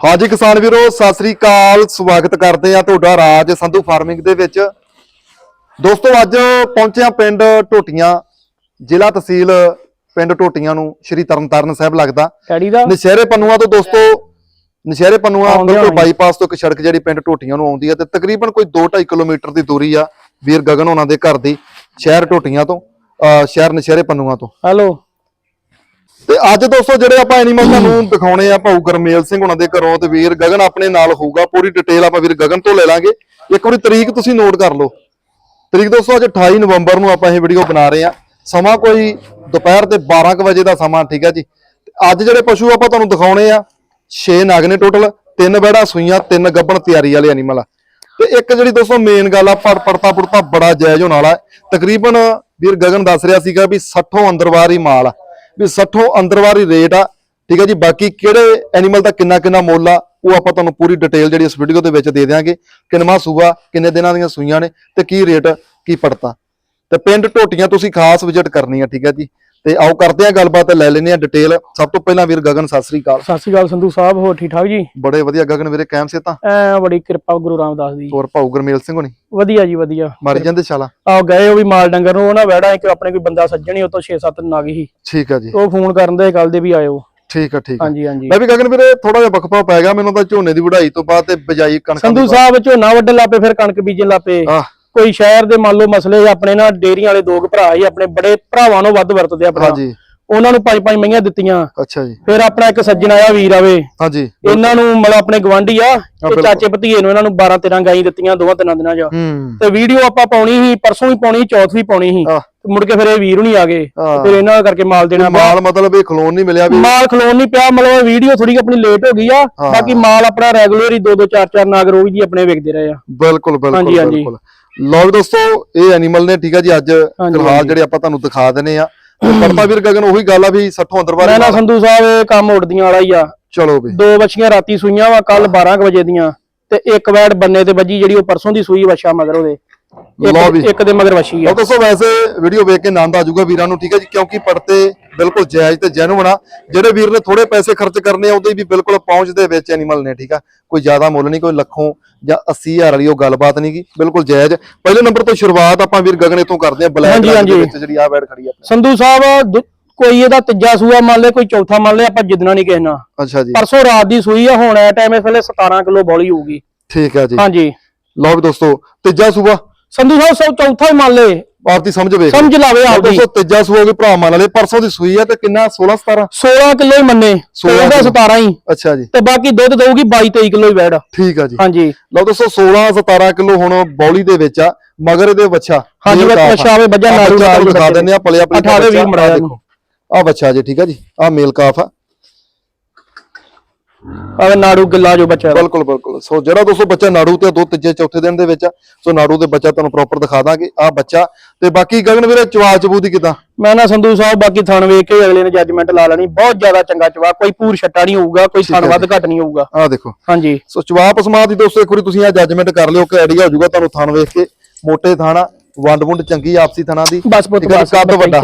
ਹਾਂਜੀ ਕਿਸਾਨ ਵੀਰੋ ਸਤਿ ਸ੍ਰੀ ਅਕਾਲ। ਸਵਾਗਤ ਕਰਦੇ ਆ ਤੁਹਾਡਾ ਰਾਜ ਸੰਧੂ ਫਾਰਮਿੰਗ ਦੇ ਵਿੱਚ। ਦੋਸਤੋ ਅੱਜ ਪਹੁੰਚੇ ਆ ਪਿੰਡ ਟੋਟੀਆਂ ਜ਼ਿਲ੍ਹਾ ਤਹਿਸੀਲ ਪਿੰਡ ਟੋਟੀਆਂ ਨੂੰ ਸ਼੍ਰੀ ਤਰਨਤਾਰਨ ਸਾਹਿਬ ਲੱਗਦਾ। ਨਸ਼ਹਿਰੇ ਪੰਨੂਆ ਤੋਂ ਦੋਸਤੋ ਨਸ਼ਹਿਰੇ ਪੰਨੂਆ ਬਿਲਕੁਲ। ਬਾਈਪਾਸ ਤੋਂ ਇੱਕ ਸੜਕ ਜਿਹੜੀ ਪਿੰਡ ਟੋਟੀਆਂ ਨੂੰ ਆਉਂਦੀ ਹੈ ਤੇ ਤਕਰੀਬਨ ਕੋਈ 2.5 ਕਿਲੋਮੀਟਰ ਦੀ ਦੂਰੀ ਆ ਵੀਰ ਗਗਨ ਉਹਨਾਂ ਦੇ ਘਰ ਦੀ ਸ਼ਹਿਰ ਟੋਟੀਆਂ ਤੋਂ ਸ਼ਹਿਰ ਨਸ਼ਹਿਰੇ ਪੰਨੂਆ ਤੋਂ। ਹੈਲੋ। ਤੇ ਅੱਜ ਦੋਸਤੋ ਜਿਹੜੇ ਆਪਾਂ ਐਨੀਮਲ ਤੁਹਾਨੂੰ ਦਿਖਾਉਣੇ ਆ ਭਾਊ ਗਰਮੇਲ ਸਿੰਘ ਉਹਨਾਂ ਦੇ ਘਰੋਂ ਤੇ ਵੀਰ ਗਗਨ ਆਪਣੇ ਨਾਲ ਹੋਊਗਾ ਪੂਰੀ ਡਿਟੇਲ ਆਪਾਂ ਵੀਰ ਗਗਨ ਤੋਂ ਲੈ ਲਾਂਗੇ। ਇੱਕ ਵਾਰੀ ਤਰੀਕ ਤੁਸੀਂ ਨੋਟ ਕਰ ਲਓ। ਤਰੀਕ ਦੋਸਤੋ ਅੱਜ 28 ਨਵੰਬਰ ਨੂੰ ਆਪਾਂ ਇਹ ਵੀਡੀਓ ਬਣਾ ਰਹੇ ਆ। ਸਮਾਂ ਕੋਈ ਦੁਪਹਿਰ ਦੇ 12 ਕੁ ਵਜੇ ਦਾ ਸਮਾਂ ਠੀਕ ਹੈ ਜੀ। ਅੱਜ ਜਿਹੜੇ ਪਸ਼ੂ ਆਪਾਂ ਤੁਹਾਨੂੰ ਦਿਖਾਉਣੇ ਆ 6 ਨਗ ਨੇ ਟੋਟਲ ਤਿੰਨ ਬੈੜਾ ਸੂਈਆਂ ਤਿੰਨ ਗੱਬਣ ਤਿਆਰੀ ਵਾਲੇ ਐਨੀਮਲ ਆ। ਤੇ ਇੱਕ ਜਿਹੜੀ ਦੋਸਤੋ ਮੇਨ ਗੱਲ ਆ ਪੜ ਪੜਤਾ ਪੁੜਤਾ ਬੜਾ ਜਾਇਜ਼ ਹੋਣ ਵਾਲਾ। ਤਕਰੀਬਨ ਵੀਰ ਗਗਨ ਦੱਸ ਰਿਹਾ ਸੀਗਾ ਵੀ 60 ਅੰਦਰਵਾਰ ਹੀ ਮਾਲ ਆ। ਵੀ 60 ਅੰਦਰਵਾਰ ਹੀ ਰੇਟ ਆ, ਠੀਕ ਹੈ ਜੀ, ਬਾਕੀ ਕਿਹੜੇ ਐਨੀਮਲ ਦਾ ਕਿੰਨਾ ਕਿੰਨਾ ਮੁੱਲ ਆ, ਉਹ ਆਪਾਂ ਤੁਹਾਨੂੰ ਪੂਰੀ ਡਿਟੇਲ ਜਿਹੜੀ ਇਸ ਵੀਡੀਓ ਦੇ ਵਿੱਚ ਦੇ ਦਿਆਂਗੇ ਕਿੰਨਵਾਂ ਸੂਆ, ਕਿੰਨੇ ਦਿਨਾਂ ਦੀਆਂ ਸੂਈਆਂ ਨੇ ਤੇ ਕੀ ਰੇਟ ਕੀ ਪੜਤਾ। ਤੇ ਪਿੰਡ ਟੋਟੀਆਂ ਤੁਸੀਂ ਖਾਸ ਵਿਜ਼ਿਟ ਕਰਨੀ ਆ, ਠੀਕ ਹੈ ਜੀ। ਤੇ ਆਓ ਕਰਦੇ ਆ ਗੱਲਬਾਤ ਲੈ ਲੈਨੇ ਆ ਡਿਟੇਲ ਸਭ ਤੋਂ ਪਹਿਲਾਂ ਵੀਰ ਗਗਨ ਸਤਿ ਸ੍ਰੀ ਅਕਾਲ। ਸਤਿ ਸ਼੍ਰੀ ਅਕਾਲ ਸੰਧੂ ਸਾਹਿਬ ਹੋਰ ਠੀਕ ਠਾਕ ਜੀ? ਬੜੇ ਵਧੀਆ ਗਗਨ ਵੀਰੇ ਕੈਮ ਸੇ ਤਾਂ ਐ ਬੜੀ ਕਿਰਪਾ ਗੁਰੂ ਰਾਮਦਾਸ ਦੀ। ਹੋਰ ਭਾਊ ਗਰਮੇਲ ਸਿੰਘ ਹੋਣੀ? ਵਧੀਆ ਜੀ ਵਧੀਆ। ਮਾਰੀ ਜਾਂਦੇ ਛਾਲਾ। ਆਹ ਗਏ ਉਹ ਵੀ ਮਾਲ ਡੰਗਰ ਨੂੰ ਉਹ ਨਾ ਵੜਾ ਇੱਕ ਆਪਣੇ ਕੋਈ ਬੰਦਾ ਸੱਜਣੀ ਉਹ ਤੋਂ 6-7 ਨਗ ਹੀ ਠੀਕ ਆ ਜੀ। ਉਹ ਫੋਨ ਕਰਨ ਦੇ ਕੱਲ ਦੇ ਵੀ ਆਇਓ। ਠੀਕ ਆ ਠੀਕ ਆ। ਹਾਂਜੀ ਹਾਂਜੀ। ਮੈਂ ਵੀ ਗਗਨ ਵੀਰੇ ਥੋੜਾ ਜਿਹਾ ਬਖਪਾ ਪੈ ਗਿਆ ਮੈਨੂੰ ਤਾਂ ਝੋਨੇ ਦੀ ਵਢਾਈ ਤੋਂ ਬਾਅਦ ਤੇ ਬਜਾਈ ਕਣਕਾਂ ਸੰਧੂ ਸਾਹਿਬ ਝੋਨਾ ਵੱਢਣ ਲੱਪੇ ਫਿਰ ਕਣਕ ਬੀਜਣ ਲੱਪੇ ਆਹ। ਕੋਈ ਸ਼ਹਿਰ ਦੇ ਮੰਨ ਲਓ ਮਸਲੇ ਆਪਣੇ ਨਾ ਡੇਰੀਆਂ ਵਾਲੇ ਦੋ ਕੁ ਭਰਾ ਹੀ ਆਪਣੇ ਬੜੇ ਭਰਾਵਾਂ ਨੂੰ ਵੱਧ ਵਰਤਦੇ ਆ ਭਰਾ। ਹਾਂਜੀ। ਉਹਨਾਂ ਨੂੰ ਪੰਜ ਪੰਜ ਮਈਆਂ ਦਿੱਤੀਆਂ। ਅੱਛਾ ਜੀ। ਫਿਰ ਆਪਣਾ ਇੱਕ ਸੱਜਣ ਆਇਆ ਵੀਰ ਆਵੇ। ਹਾਂਜੀ। ਇਹਨਾਂ ਨੂੰ ਮਤਲਬ ਆਪਣੇ ਗਵਾਂਢੀ ਆ ਤੇ। ਚਾਚੇ ਭਤੀਏ ਨੂੰ ਇਹਨਾਂ ਨੂੰ 12 13 ਗਾਈ ਦਿੱਤੀਆਂ ਦੋਵਾਂ ਤਿੰਨਾਂ ਦਿਨਾਂ 'ਚ। ਹੂੰ। ਤੇ ਵੀਡੀਓ ਆਪਾਂ ਪਾਉਣੀ ਸੀ ਪਰਸੋਂ ਵੀ ਪਾਉਣੀ ਚੌਥ ਵੀ ਪਾਉਣੀ ਸੀ। ਮੁੜ ਕੇ ਫਿਰ ਇਹ ਵੀਰ ਨਹੀਂ ਆ ਗਏ। ਫਿਰ ਇਹਨਾਂ ਕਰਕੇ ਮਾਲ ਦੇਣਾ ਮਾਲ ਮਤਲਬ ਇਹ ਖਲੋਣ ਨਹੀਂ ਮਿਲਿਆ ਵੀ। ਮਾਲ ਖਲੋਣ ਨਹੀਂ ਪਿਆ ਮਤਲਬ ਵੀਡੀਓ ਥੋੜੀ ਆਪਣੀ ਲੇਟ ਹੋ ਗਈ ਆ। ਬਾਕੀ ਮਾਲ ਆਪਣਾ ਰੈਗੂਲਰ ਹੀ 2 2 4 4 ਨਾਗ ਰੋਜ਼ ਦੀ ਆਪਣੇ ਵਿਕਦੇ ਰਹੇ ਆ। ਬਿਲਕੁਲ ਬਿਲਕੁਲ। ਬਿਲਕੁਲ। ਵੀ ਦੋਸਤੋ ਇਹ ਐਨੀਮਲ ਨੇ ਠੀਕ ਆ ਜੀ ਅੱਜ ਫਿਲਹਾਲ। ਜਿਹੜੇ ਆਪਾਂ ਤੁਹਾਨੂੰ ਦਿਖਾ ਦਿੰਨੇ ਆ। ਪਰਤਾ ਵੀਰ ਗਗਨ ਉਹੀ ਗੱਲ ਆ ਵੀ 60 ਅੰਦਰ ਬਾਰੇ ਨਾ ਸੰਧੂ ਸਾਹਿਬ ਇਹ ਕੰਮ ਉੱਡਦੀਆਂ ਵਾਲਾ ਹੀ ਆ। ਚਲੋ ਵੀ। ਦੋ ਬੱਚੀਆਂ ਰਾਤੀ ਸੂਈਆਂ ਵਾ ਕੱਲ 12 ਕੁ ਵਜੇ ਦੀਆਂ। ਤੇ ਇੱਕ ਵੈੜ ਬੰਨੇ ਤੇ ਵੱਜੀ ਜਿਹੜੀ ਉਹ ਪਰਸੋਂ ਦੀ ਸੂਈ ਵਛਾ ਮਗਰ ਉਹਦੇ। ਲਓ ਵੀ। ਇੱਕ ਇੱਕ ਦੇ ਮਗਰ ਵਛੀ ਆ। ਉਹ ਦੱਸੋ ਵੈਸੇ ਵੀਡੀਓ ਵੇਖ ਕੇ ਆਨੰਦ ਆ ਜਾਊਗਾ ਵੀਰਾਂ ਨੂੰ ਠੀਕ ਹੈ ਜੀ? ਕਿਉਂਕਿ ਪੜਤੇ ਬਿਲਕੁਲ ਜਾਇਜ਼ ਤੇ ਜੈਨੂਨ ਆ। ਜਿਹੜੇ ਵੀਰ ਨੇ ਥੋੜੇ ਪੈਸੇ ਖਰਚ ਕਰਨੇ ਆ ਉਹਦੇ ਵੀ ਬਿਲਕੁਲ ਪਹੁੰਚ ਦੇ ਵਿੱਚ ਐਨੀਮਲ ਨੇ ਠੀਕ ਆ? ਕੋਈ ਜ਼ਿਆਦਾ ਮੁੱਲ ਨਹੀਂ ਕੋਈ ਲੱਖੋਂ ਜਾਂ 80000 ਵਾਲੀ ਉਹ ਗੱਲਬਾਤ ਨਹੀਂ ਗੀ ਬਿਲਕੁਲ ਜਾਇਜ਼। ਪਹਿਲੇ ਨੰਬਰ ਤੋਂ ਸ਼ੁਰੂਆਤ ਆਪਾਂ ਵੀਰ ਗਗਨੇ ਤੋਂ ਕਰਦੇ ਆ ਬਲੈਕ ਦੇ। ਵਿੱਚ ਜਿਹੜੀ ਆ ਖੜੀ ਆ। ਸੰਧੂ ਸਾਹਿਬ ਕੋਈ ਇਹਦਾ ਤੀਜਾ ਸੂਆ ਮੰਨ ਲੈ ਕੋਈ ਚੌਥਾ ਮੰਨ ਲੈ ਆਪਾਂ ਜਿੱਦਣਾ ਨਹੀਂ ਨਾਲ। ਅੱਛਾ ਜੀ। ਪਰਸੋਂ ਰਾਤ ਦੀ ਸੂਈ ਆ ਹੁਣ ਐ ਟਾਈਮ ਇਸ ਵੇਲੇ 17 ਕਿਲੋ ਬੋਲੀ ਹੋਊਗੀ। ਠੀਕ ਆ ਜੀ। ਹਾਂਜੀ। ਲਓ ਵੀ ਦੋਸਤੋ ਤੀਜਾ ਸੂਬਾ ਸੰਧੂ ਸਾਹਿਬ ਸਭ ਚੌਥਾ ਹੀ ਮੰਨ ਲੈ ਆਪਦੀ ਸਮਝ ਵੇਖ ਸਮਝ ਲਾਵੇ ਆਪਦੀ ਦੋਸਤੋ ਤੀਜਾ ਸੂਆ ਵੀ ਭਰਾ ਮੰਨ ਲਏ ਪਰਸੋਂ ਦੀ ਸੂਈ ਆ ਤੇ ਕਿੰਨਾ? 16 17 16 ਕਿਲੋ ਹੀ ਮੰਨੇ 16 16 17 ਹੀ। ਅੱਛਾ ਜੀ। ਤੇ ਬਾਕੀ ਦੁੱਧ ਦਊਗੀ 22 23 ਕਿਲੋ ਹੀ ਵੈੜ ਠੀਕ ਆ ਜੀ। ਹਾਂਜੀ। ਲਓ ਦੋਸਤੋ 16 17 ਕਿਲੋ ਹੁਣ ਬੌਲੀ ਦੇ ਵਿੱਚ ਆ ਮਗਰ ਇਹਦੇ ਬੱਚਾ। ਹਾਂਜੀ। ਬੱਚਾ ਵੇ ਬੱਜਾ ਤੁਹਾਨੂੰ ਦਿਖਾ ਦਿੰਦੇ ਆ ਪਲਿਆ ਪਲੀ 18 ਵੀਹ ਮੜਾਇਆ ਦੇਖੋ। ਆ ਬੱਚਾ ਜੀ ਠੀਕ ਆ ਜੀ। ਆ ਮੇਲ ਕਾਫ ਆ। ਆਵੇ ਨਾੜੂ ਗਿੱਲਾ ਜੋ ਬੱਚਾ। ਬਿਲਕੁਲ ਬਿਲਕੁਲ। ਸੋ ਜਿਹੜਾ ਦੋਸਤੋ ਬੱਚਾ ਨਾੜੂ ਤੇ ਦੋ ਤੀਜੇ ਚੌਥੇ ਦਿਨ ਦੇ ਵਿੱਚ ਸੋ ਨਾੜੂ ਦੇ ਬੱਚਾ ਤੁਹਾਨੂੰ ਪ੍ਰੋਪਰ ਦਿਖਾ ਦਾਂਗੇ ਆ ਬੱਚਾ। ਤੇ ਬਾਕੀ ਗਗਨ ਵੀਰੇ ਚਵਾ ਚਬੂ ਦੀ ਕਿਦਾਂ? ਮੈਂ ਨਾ ਸੰਧੂ ਸਾਹਿਬ ਬਾਕੀ ਥਣ ਵੇਖ ਕੇ ਅਗਲੇ ਨੇ ਜੱਜਮੈਂਟ ਲਾ ਲੈਣੀ। ਬਹੁਤ ਜ਼ਿਆਦਾ ਚੰਗਾ ਚਵਾ ਕੋਈ ਪੂਰ ਛੱਟਾ ਨਹੀਂ ਹੋਊਗਾ ਕੋਈ ਥਣ ਵੱਧ ਘੱਟ ਨਹੀਂ ਹੋਊਗਾ। ਆ ਦੇਖੋ। ਹਾਂਜੀ। ਸੋ ਚਵਾ ਪਸਮਾ ਦੀ ਦੋਸਤੋ ਇੱਕ ਵਾਰੀ ਤੁਸੀਂ ਆ ਜੱਜਮੈਂਟ ਕਰ ਲਿਓ ਕਿ ਆਈਡੀਆ ਹੋ ਜਾਊਗਾ ਤੁਹਾਨੂੰ ਥਣ ਵੇਖ ਕੇ। ਮੋਟੇ ਥਾਣਾ ਵੰਡ ਵੁੰਡ ਚੰਗੀ ਆਪਸੀ ਥਣਾ ਦੀ। ਬਸ ਪੁੱਤ ਬਸ ਕੱਦ ਵੱਡਾ।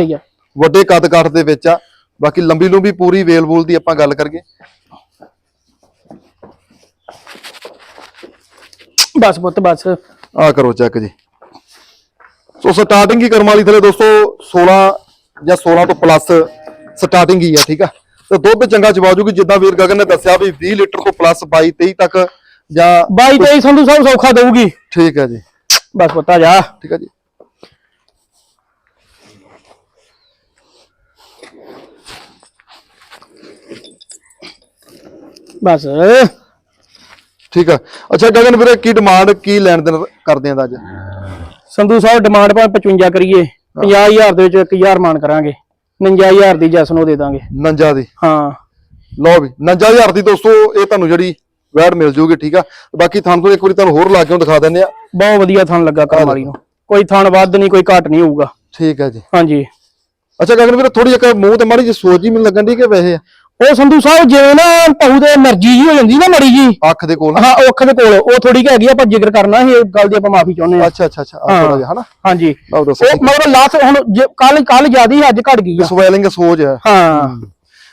ਵੱਡੇ ਕੱਦ ਕਾਠ ਦੇ ਵਿੱਚ ਆ। ਬਾਕੀ ਲੰਬੀ ਲੰਬੀ ਪੂਰੀ ਵੇਲ ਵੂਲ ਦੀ ਆਪਾਂ ਗੱਲ ਕਰੀਏ। ਬਸ ਪੁੱਤ ਬਸ। ਆ ਕਰੋ ਚੈੱਕ ਜੀ। ਸੋ ਸਟਾਰਟਿੰਗ ਹੀ ਕਰਮ ਵਾਲੀ ਥਲੇ ਦੋਸਤੋ 16 ਜਾਂ 16 ਤੋਂ ਪਲੱਸ ਸਟਾਰਟਿੰਗ ਹੀ ਆ ਠੀਕ ਆ? ਤੇ ਦੁੱਧ ਚੰਗਾ ਚਵਾ ਜੂਗੀ ਜਿੱਦਾਂ ਵੀਰ ਗਗਨ ਨੇ ਦੱਸਿਆ ਵੀ 20 ਲੀਟਰ ਤੋਂ ਪਲੱਸ 22 23 ਤੱਕ ਜਾਂ 22 23 ਸੰਧੂ ਸਾਹਿਬ ਸੌਖਾ ਦਊਗੀ। ਠੀਕ ਹੈ ਜੀ। ਬਸ ਪੁੱਤ ਆ ਜਾ। ਠੀਕ ਹੈ ਜੀ। ਬਸ। ਠੀਕ ਆ। ਅੱਛਾ ਗਗਨ ਵੀਰੇ ਕੀ ਡਿਮਾਂਡ ਕੀ ਲੈਣ ਦੇਣ ਕਰਦੇ ਆਂ ਦਾ ਅੱਜ? ਸੰਧੂ ਸਾਹਿਬ ਡਿਮਾਂਡ ਭਾਵੇਂ 55 ਕਰੀਏ 50000 ਦੇ ਵਿੱਚ 1000 ਮਾਨ ਕਰਾਂਗੇ। 59000 ਦੀ ਜੈਸ ਨੂੰ ਦੇ ਦਾਂਗੇ। ਨੰਜਾ ਦੀ? ਹਾਂ। ਲਓ ਵੀ 59000 ਦੀ ਦੋਸਤੋ ਇਹ ਤੁਹਾਨੂੰ ਜਿਹੜੀ ਵੈਡ ਮਿਲ ਜੂਗੀ ਠੀਕ ਆ। ਬਾਕੀ ਤੁਹਾਨੂੰ ਤੋਂ ਇੱਕ ਵਾਰੀ ਤੁਹਾਨੂੰ ਹੋਰ ਲਾ ਕੇ ਦਿਖਾ ਦਿੰਦੇ ਆ। ਬਹੁਤ ਵਧੀਆ ਥਣ ਲੱਗਾ ਕੰਮ ਵਾਲੀ ਨੂੰ। ਕੋਈ ਥਣ ਵੱਧ ਨਹੀਂ ਕੋਈ ਘੱਟ ਨਹੀਂ ਹੋਊਗਾ। ਠੀਕ ਹੈ ਜੀ। ਹਾਂਜੀ। ਅੱਛਾ ਗਗਨ ਵੀਰੇ ਥੋੜੀ ਜਿਹੀ ਮੂੰਹ ਤੇ ਮਾੜੀ ਜਿਹੀ ਸੋਚ ਹੀ ਮੈਨੂੰ ਲੱਗਣ ਦੀ ਕਿ ਵੈਸੇ ਆ ਉਹ ਸੰਧੂ ਸਾਹਿਬ ਜਿਵੇਂ ਨਾ ਪਹੂ ਦੇ એનર્ਜੀ ਜੀ ਹੋ ਜਾਂਦੀ ਨਾ ਮੜੀ ਜੀ ਅੱਖ ਦੇ ਕੋਲ ਹਾਂ ਉਹ ਅੱਖ ਦੇ ਕੋਲ। ਉਹ ਥੋੜੀ ਕਿ ਹੈਗੀ ਆਪਾਂ ਜ਼ਿਕਰ ਕਰਨਾ ਇਹ ਗੱਲ ਦੀ ਆਪਾਂ ਮਾਫੀ ਚਾਹੁੰਦੇ ਆ ਅੱਛਾ ਅੱਛਾ ਅੱਛਾ। ਆਹ ਥੋੜਾ ਜਿਹਾ ਹਨਾ? ਹਾਂਜੀ। ਉਹ ਮਗਰ ਲਾਸਟ ਹੁਣ ਕੱਲ ਕੱਲ ਜਿਆਦੀ ਅੱਜ ਘਟ ਗਈ ਆ। ਸਵੈਲਿੰਗ ਸੋਜ ਹੈ। ਹਾਂ।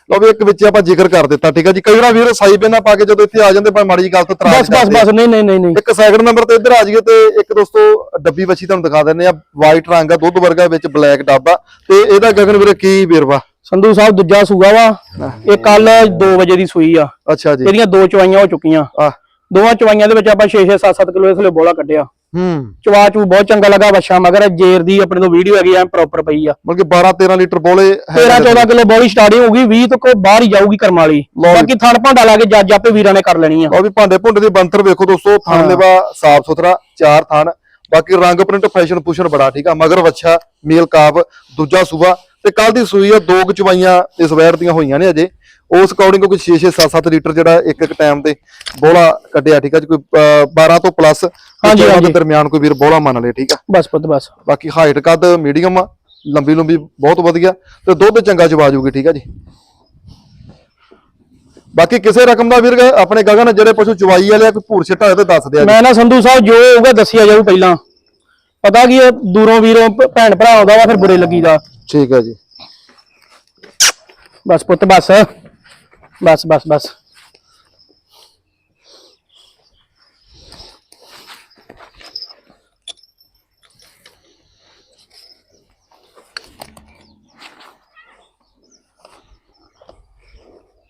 ਲਓ ਵੀ ਇੱਕ ਵਿੱਚ ਆਪਾਂ ਜ਼ਿਕਰ ਕਰ ਦਿੱਤਾ ਠੀਕ ਹੈ ਜੀ। ਕਈ ਵਾਰ ਵੀਰ ਸਾਈ ਬੇਨਾ ਪਾ ਕੇ ਜਦੋਂ ਇੱਥੇ ਆ ਜਾਂਦੇ ਭਾਵੇਂ ਮਾੜੀ ਜੀ ਗੱਲ ਤੋਂ ਤਰਾ ਬਸ ਬਸ ਬਸ ਨਹੀਂ ਨਹੀਂ ਨਹੀਂ ਇੱਕ ਸੈਕੰਡ ਨੰਬਰ ਤੇ ਇੱਧਰ ਆ ਜਾਈਏ ਤੇ ਇੱਕ ਦੋਸਤੋ ਡੱਬੀ ਵੱਛੀ ਤੁਹਾਨੂੰ ਦਿਖਾ ਦਿੰਦੇ ਆ ਵਾਈਟ ਰੰਗ ਆ ਦੁੱਧ ਵਰਗਾ ਵਿੱਚ ਬਲੈਕ ਡੱਬਾ। ਤੇ ਇਹਦਾ ਗਗਨ ਵੀਰ ਕੀ ਵੇਰਵਾ? ਸੰਧੂ ਸਾਹਿਬ ਦੂਜਾ ਸੂਆ ਵਾ। ਇਹ ਕੱਲ 2 ਵਜੇ ਦੀ ਸੂਈ ਆ। ਅੱਛਾ ਜੀ। ਇਹਦੀਆਂ ਦੋ ਚਵਾਈਆਂ ਹੋ ਚੁੱਕੀਆਂ। ਆ। ਦੋਵਾਂ ਚਵਾਈਆਂ ਦੇ ਵਿੱਚ ਆਪਾਂ 6-6 7-7 ਕਿਲੋ ਇਸ ਲਈ ਬੋਲਾ ਕੱਢਿਆ। ਹੂੰ। ਚਵਾ ਚੂ ਬਹੁਤ ਚੰਗਾ ਲੱਗਾ ਵੱਛਾ ਮਗਰ ਜੇਰ ਦੀ ਆਪਣੇ ਤੋਂ ਵੀਡੀਓ ਹੈਗੀ ਐ ਪ੍ਰੋਪਰ ਪਈ ਆ। ਮਤਲਬ ਕਿ 12 13 ਲੀਟਰ ਬੋਲੇ ਹੈ 13-14 ਕਿਲੋ ਬੋਲੀ ਸਟਾਰਟਿੰਗ ਹੋਊਗੀ 20 ਤੋਂ ਕੋ ਬਾਹਰ ਹੀ ਜਾਊਗੀ ਕਰਮ ਵਾਲੀ। ਬਾਕੀ ਥਣ ਭਾਂਡਾ ਲਾ ਕੇ ਜੱਜ ਆਪੇ ਵੀਰਾਂ ਨੇ ਕਰ ਲੈਣੀ ਆ। ਉਹ ਵੀ ਭਾਂਡੇ ਭੁੰਡੇ ਦੀ ਬੰਤਰ ਵੇਖੋ ਦੋਸਤੋ ਥਣ ਲੇਵਾ ਸਾਫ਼ ਸੁਥਰਾ ਚਾਰ ਥਣ। ਬਾਕੀ ਰੰਗ ਪ੍ਰਿੰਟ ਫੈਸ਼ਨ ਫੂਸ਼ਨ ਬੜਾ ਠੀਕ ਆ। ਮਗਰ ਵੱਛਾ ਮੇਲ ਕਾਬ ਦੂਜਾ ਸੂਬਾ ਤੇ ਕੱਲ ਦੀ ਸੂਈ ਆ ਦੋ ਕੁ ਚਵਾਈਆਂ ਇਸ ਵੈਰ ਦੀਆਂ ਹੋਈਆਂ ਨੇ ਅਜੇ। ਉਸ ਅਕੋਰਡਿੰਗ ਕੋਈ 6 6 7 7 ਲੀਟਰ ਜਿਹੜਾ ਇੱਕ ਇੱਕ ਟਾਈਮ ਤੇ ਬੋਲਾ ਕੱਢਿਆ ਠੀਕ ਆ ਜੀ? ਕੋਈ ਅਹ, 12 ਤੋਂ ਪਲੱਸ ਹਾਂਜੀ, ਦੇ ਹਾਂਜੀ। ਦਰਮਿਆਨ ਕੋਈ ਵੀਰ ਬੋਲਾ ਮੰਨ ਲੇ ਠੀਕ ਆ? ਬਸ ਪੁੱਤ ਬਸ। ਬਾਕੀ ਹਾਈਟ ਕੱਦ ਮੀਡੀਅਮ ਆ ਲੰਬੀ ਲੰਬੀ ਬਹੁਤ ਵਧੀਆ ਤੇ ਦੁੱਧ ਚੰਗਾ ਚਵਾ ਜੂਗੀ ਠੀਕ ਆ ਜੀ? ਬਾਕੀ ਕਿਸੇ ਰਕਮ ਦਾ ਵੀਰ ਆਪਣੇ ਗਗਨ ਜਿਹੜੇ ਪਸ਼ੂ ਚਵਾਈ ਵਾਲੇ ਆ ਕੋਈ ਭੂਰ ਛਿੱਟਾ ਹੋਏ ਤੇ ਦੱਸ ਦਿਆ ਮੈਂ ਨਾ ਸੰਧੂ ਸਾਹਿਬ ਜੋ ਹੋਊਗਾ ਦੱਸਿਆ ਜਾਊ ਪਹਿਲਾਂ। ਪਤਾ ਕੀ ਇਹ ਦੂਰੋਂ ਵੀਰੋਂ ਭੈਣ ਭਰਾ ਆਉਂਦਾ ਵਾ ਫਿਰ ਬੁਰੇ ਲੱਗੀਦਾ। ਠੀਕ ਹੈ ਜੀ। ਬਸ ਪੁੱਤ ਬਸ। ਬਸ ਬਸ ਬਸ।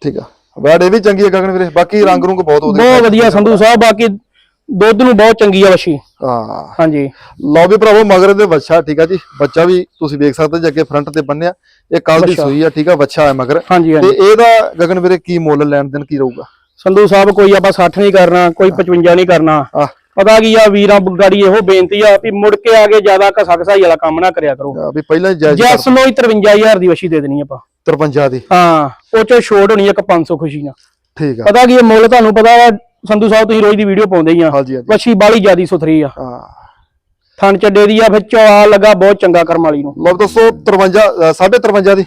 ਠੀਕ ਆ। ਵੈੜ ਇਹ ਵੀ ਚੰਗੀ ਹੈ ਗਗਨ ਵੀਰੇ। ਬਾਕੀ ਰੰਗ ਰੁੰਗ ਬਹੁਤ ਵਧੀਆ ਬਹੁਤ ਵਧੀਆ ਸੰਧੂ ਸਾਹਿਬ ਬਾਕੀ ਦੁੱਧ ਨੂੰ ਬਹੁਤ ਚੰਗੀ ਆ ਵਸ਼ੀ ਹਾਂ। ਹਾਂਜੀ। ਲਓ ਵੀ ਭਰਾਵੋ ਮਗਰ ਦੇ ਬੱਚਾ ਠੀਕ ਆ ਜੀ? ਬੱਚਾ ਵੀ ਤੁਸੀਂ ਵੇਖ ਸਕਦੇ ਜੇ ਅੱਗੇ ਫਰੰਟ ਤੇ ਬੰਨਿਆ ਇਹ ਕੱਲ ਦੀ। ਸੂਈ ਆ ਠੀਕ ਆ ਬੱਚਾ ਹੈ ਮਗਰ। ਤੇ ਇਹਦਾ ਗਗਨ ਵੀਰੇ ਕੀ ਮੁੱਲ ਲੈਣ ਦੇਣ ਕੀ ਰਹੂਗਾ? ਸੰਧੂ ਸਾਹਿਬ ਕੋਈ ਆਪਾਂ 60 ਨਹੀਂ ਕਰਨਾ ਕੋਈ 55 ਨਹੀਂ ਕਰਨਾ। ਪਤਾ ਕੀ ਆ ਵੀਰਾਂ ਗਾੜੀ ਇਹੋ ਬੇਨਤੀ ਆ ਵੀ ਮੁੜ ਕੇ ਆ ਕੇ ਜ਼ਿਆਦਾ ਕਸਾ ਕਸਾਈ ਵਾਲਾ ਕੰਮ ਨਾ ਕਰਿਆ ਕਰੋ। ਵੀ ਪਹਿਲਾਂ ਜਾਇਜ਼ ਜੈਸ ਨੂੰ ਹੀ 53000 ਦੀ ਵਸ਼ੀ ਦੇ ਦੇਣੀ ਆਪਾਂ। 53 ਦੀ। ਹਾਂ ਉਹ ਚੋਂ ਛੋਟ ਹੋਣੀ ਇੱਕ 500 ਖੁਸ਼ੀ ਨਾਲ। ਠੀਕ ਆ। ਪਤਾ ਕੀ ਇਹ ਮੁੱਲ ਤੁਹਾਨੂੰ ਪਤਾ ਵਾ ਸੰਧੂ ਸਾਹਿਬ ਤੁਸੀਂ ਰੋਜ਼ ਦੀ ਵੀਡੀਓ ਪਾਉਂਦੇ ਹੀ ਆ। ਹਾਂਜੀ ਹਾਂਜੀ। ਵਸ਼ੀ ਬਾਲੀ ਜਿਆਦੀ ਸੁਥਰੀ ਆ। ਹਾਂ। ਥਣ ਚੱਡੇ ਦੀ ਆ ਫਿਰ ਚੌਆ ਲੱਗਾ ਬਹੁਤ ਚੰਗਾ ਕਰਮ ਵਾਲੀ ਨੂੰ। ਲਓ ਦੱਸੋ 53 ਅ, ਸਾਢੇ 53 ਦੀ।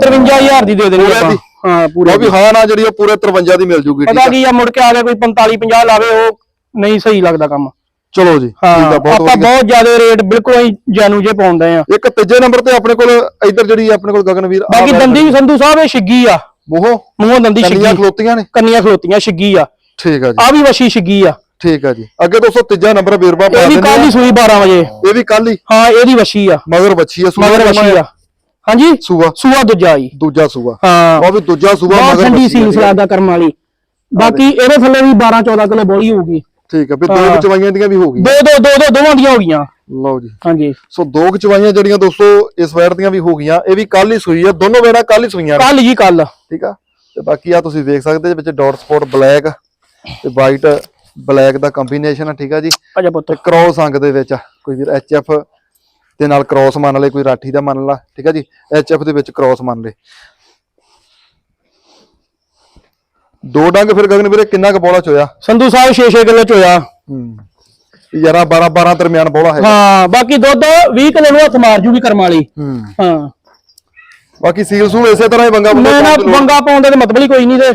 53000 ਦੀ ਦੇ ਦੇਣੀ ਆਪਾਂ? ਹਾਂ ਪੂਰੇ ਲਓ ਵੀ ਹਾਂ ਨਾ ਜਿਹੜੀ ਉਹ ਪੂਰੇ 53 ਦੀ ਮਿਲ ਜੂਗੀ ਠੀਕ ਪਤਾ ਕੀ ਆ ਮੁੜ ਕੇ ਆ ਕੇ ਕੋਈ 45 50 ਲਾਵੇ ਉਹ ਨਹੀਂ ਸਹੀ ਲੱਗਦਾ ਕੰਮ। ਚਲੋ ਜੀ ਆਪਾਂ ਬਹੁਤ ਜ਼ਿਆਦਾ ਰੇਟ ਬਿਲਕੁਲ ਹੀ ਜਾਨੂ ਜੇ ਪਾਉਂਦੇ ਆ। ਇੱਕ ਤੀਜੇ ਨੰਬਰ ਤੇ ਆਪਣੇ ਕੋਲ ਇੱਧਰ ਜਿਹੜੀ ਆਪਣੇ ਕੋਲ ਗਗਨਵੀਰ ਬਾਕੀ ਦੰਦੀ ਵੀ ਸੰਧੂ ਸਾਹਿਬ ਇਹ ਛਿੱਗੀ ਆ। ਮੂੰਹੋਂ? ਮੂੰਹੋਂ ਦੰਦੀ ਛਿੱਗੀ ਖਲੋਤੀਆਂ ਨੇ। ਕੰਨੀਆਂ ਖਲੋਤੀਆਂ ਛਿੱਗੀ ਆ। ਠੀਕ ਆ ਜੀ। ਆ ਵੀ ਵਸ਼ੀ ਛਿੱਗੀ ਆ। ਠੀਕ ਆ ਜੀ। ਅੱਗੇ ਦੋਸਤੋ ਤੀਜਾ ਨੰਬਰ ਬੇਰਬਾ ਪਾ ਇਹ ਵੀ ਦਿੰਦੇ ਕੱਲ। ਹੀ ਸੂਈ 12 ਵਜੇ। ਇਹ ਵੀ ਕੱਲ ਹੀ? ਹਾਂ ਇਹਦੀ ਵਸ਼ੀ ਆ। ਮਗਰ ਬੱਚੀ ਆ ਸੂਆ ਮਗਰ ਵਸ਼ੀ ਆ? ਹਾਂਜੀ? ਸੂਆ। ਸੂਆ ਦੂਜਾ ਆਈ ਦੂਜਾ ਸੂਆ। ਹਾਂ। ਉਹ ਵੀ ਦੂਜਾ ਸੂਆ ਬਹੁਤ ਮਗਰ ਠੰਡੀ ਜੀ। ਸਲਾਦ ਦਾ ਕਰਮ ਵਾਲੀ। ਬਾਕੀ ਇਹਦੇ ਥੱਲੇ ਵੀ 12 14 ਕਿਲੋ ਬੋਲੀ ਹੋਊਗੀ। ਠੀਕ ਆ ਵੀ ਦੋ ਚਵਾਈਆਂ ਦੀਆਂ ਵੀ ਹੋ ਗਈਆਂ। ਦੋ ਦੋ ਦੋ ਦੋ ਦੋਵਾਂ ਦੀਆਂ ਹੋ ਗਈਆਂ। ਲਓ ਜੀ। ਹਾਂਜੀ। ਸੋ ਦੋ ਚਵਾਈਆਂ ਜਿਹੜੀਆਂ ਦੋਸਤੋ ਇਸ ਵੈਰ ਦੀਆਂ ਵੀ ਹੋ ਗਈਆਂ ਇਹ ਵੀ ਕੱਲ ਹੀ ਸੂਈ ਆ। ਦੋਨੋਂ ਵੇੜਾ ਕੱਲ ਹੀ ਸੂਈਆਂ ਕੱਲ ਜੀ ਕੱਲ ਠੀਕ ਆ? ਤੇ ਬਾਕੀ ਆ ਤੁਸੀਂ ਵੇਖ ਸਕਦੇ ਜੇ ਵਿੱਚ ਡਾਟ ਸਪੌਟ ਬਲੈਕ ਤੇ ਵਾਈਟ ਬਲੈਕ ਦਾ ਕੰਬੀਨੇਸ਼ਨ ਆ ਠੀਕ ਆ ਜੀ? ਅਜਾ ਪੁੱਤ। ਤੇ ਕ੍ਰੋਸ ਅੰਗ ਦੇ ਵਿੱਚ ਆ। ਕੋਈ ਵੀਰ ਐਫ ਦੇ ਨਾਲ ਕ੍ਰੋਸ ਮੰਨ ਲਏ ਕੋਈ ਰਾਠੀ ਦਾ ਮੰਨ ਲਾ ਠੀਕ ਆ ਜੀ? ਐਫ ਦੇ ਵਿੱਚ ਕ੍ਰੋਸ ਮੰਨ ਲਏ। ਦੋ ਡੰਗ ਫਿਰ ਗਗਨ ਵੀਰੇ ਕਿੰਨਾ ਕੁ ਬੋਲਾ ਚੋਇਆ? ਸੰਧੂ ਸਾਹਿਬ 6-6 ਕਿਲੋ ਚ ਹੋਇਆ ਹੂੰ। 11 12 12 ਦਰਮਿਆਨ ਬੋਲਾ ਹੈ ਹਾਂ ਬਾਕੀ ਦੁੱਧ 20 ਕਿਲੋ ਨੂੰ ਹੱਥ ਮਾਰ ਜੂਗੀ ਕਰਮ ਵਾਲੀ। ਹੂੰ। ਹਾਂ। ਬਾਕੀ ਸੀਲ ਸੂਲ ਇਸੇ ਤਰ੍ਹਾਂ ਹੀ ਬੰਗਾ ਮੈਂ ਨਾ ਬੰਗਾ ਪਾਉਣ ਦੇ ਮਤਲਬ ਹੀ ਕੋਈ ਨਹੀਂ ਤੇ।